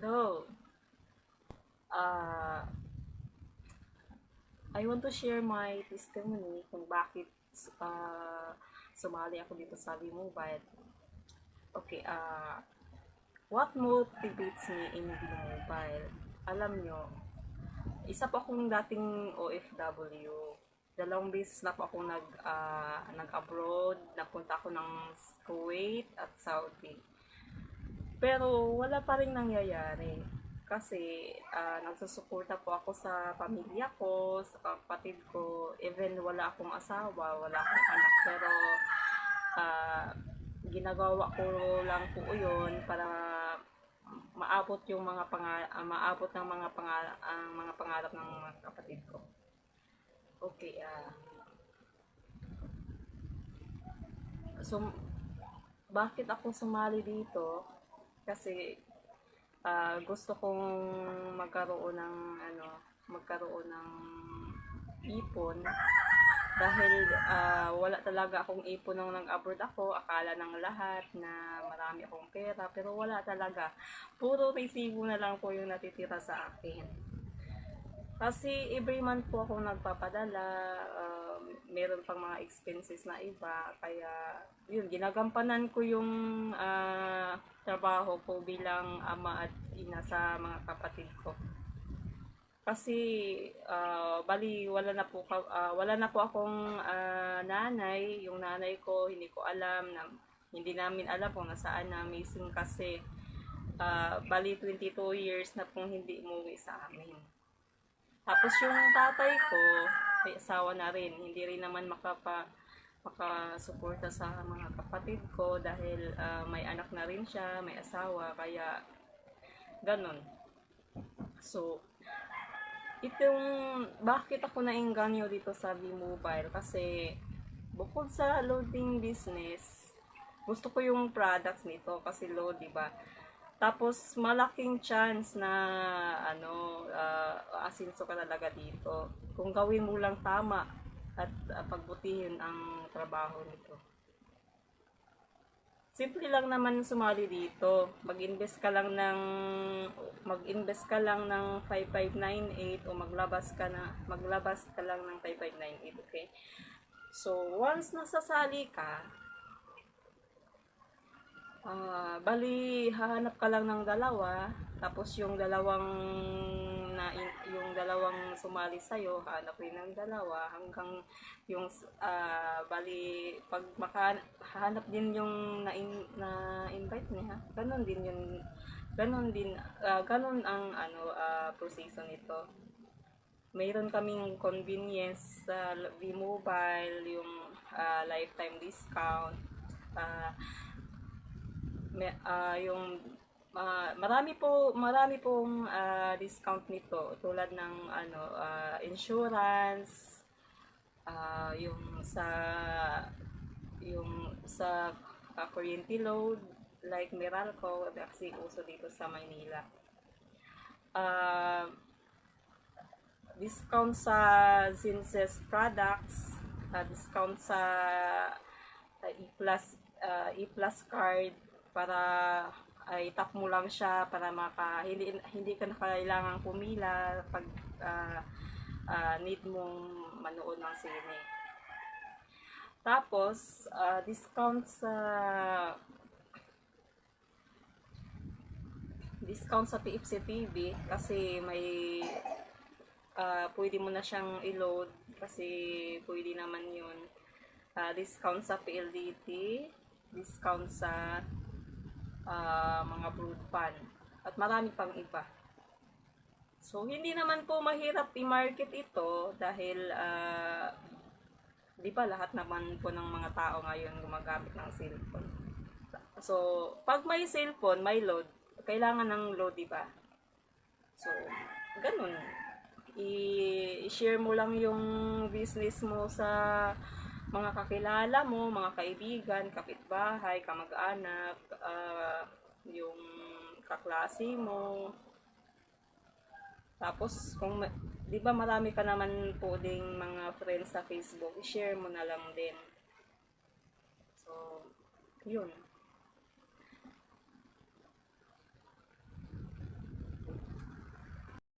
Hello. Uh, I want to share my testimony kung bakit uh, sumali ako dito sa V-Mobile. Okay, uh, what motivates me in V-Mobile? Alam nyo, isa po akong dating OFW. Dalawang beses na po akong nag, uh, nag-abroad. Napunta ako ng Kuwait at Saudi. Pero wala pa rin nangyayari. Kasi uh, nagsusuporta po ako sa pamilya ko, sa kapatid ko. Even wala akong asawa, wala akong anak. Pero uh, ginagawa ko lang po yun para maabot yung mga pangarap, uh, maabot ng mga pangarap, ang mga pangarap ng mga kapatid ko. Okay, ah. so, bakit ako sumali dito? Kasi ah, gusto kong magkaroon ng ano, magkaroon ng ipon dahil ah, wala talaga akong ipon nung nag-abroad ako. Akala ng lahat na marami akong pera, pero wala talaga. Puro resibo na lang po yung natitira sa akin. Kasi every month po ako nagpapadala, um, meron pang mga expenses na iba, kaya yun, ginagampanan ko yung ah, trabaho ko bilang ama at ina sa mga kapatid ko. Kasi ah, bali wala na po ah, wala na po akong ah, nanay, yung nanay ko hindi ko alam na hindi namin alam kung nasaan na missing kasi ah, bali 22 years na pong hindi umuwi sa amin. Tapos yung tatay ko, may asawa na rin. Hindi rin naman makapa makasuporta sa mga kapatid ko dahil ah, may anak na rin siya, may asawa, kaya ganun. So, itong bakit ako nainganyo dito sa V-Mobile kasi bukod sa loading business, gusto ko yung products nito kasi load, di ba? Tapos malaking chance na ano uh, asinso ka talaga dito. Kung gawin mo lang tama at uh, pagbutihin ang trabaho nito. Simple lang naman sumali dito. Mag-invest ka lang ng mag-invest ka lang ng 5598 o maglabas ka na maglabas ka lang ng 5598, okay? So, once nasasali ka, Ah, bali hahanap ka lang ng dalawa, tapos yung dalawang na yung dalawang sumali sa iyo, hanap rin ng dalawa hanggang yung ah, bali pag makahanap din yung na, in, na invite niya, ganun din yung ganun din ah, ganun ang ano uh, proseso nito. Mayroon kaming convenience sa V-Mobile, yung ah, lifetime discount. may, uh, yung uh, marami po marami pong uh, discount nito. Tulad ng ano uh, insurance uh, yung sa yung sa uh, kuryente load like Meralco kasi uso dito sa Maynila. Uh, discount sa Zinses products uh, discount sa uh, E-Plus uh, E-Plus card para ay tap mo lang siya para maka hindi hindi ka na kailangan pumila pag uh, uh, need mong manood ng sine. Tapos uh, discount sa discount sa PFC TV kasi may uh, pwede mo na siyang i-load kasi pwede naman yun. Uh, discount sa PLDT, discount sa uh, mga brood pan, at marami pang iba. So, hindi naman po mahirap i-market ito dahil uh, di ba lahat naman po ng mga tao ngayon gumagamit ng cellphone. So, pag may cellphone, may load, kailangan ng load, di ba? So, ganun. I-share mo lang yung business mo sa mga kakilala mo, mga kaibigan, kapitbahay, kamag-anak, uh, yung kaklase mo. Tapos, kung, di ba marami ka naman po ding mga friends sa Facebook, i-share mo na lang din. So, yun.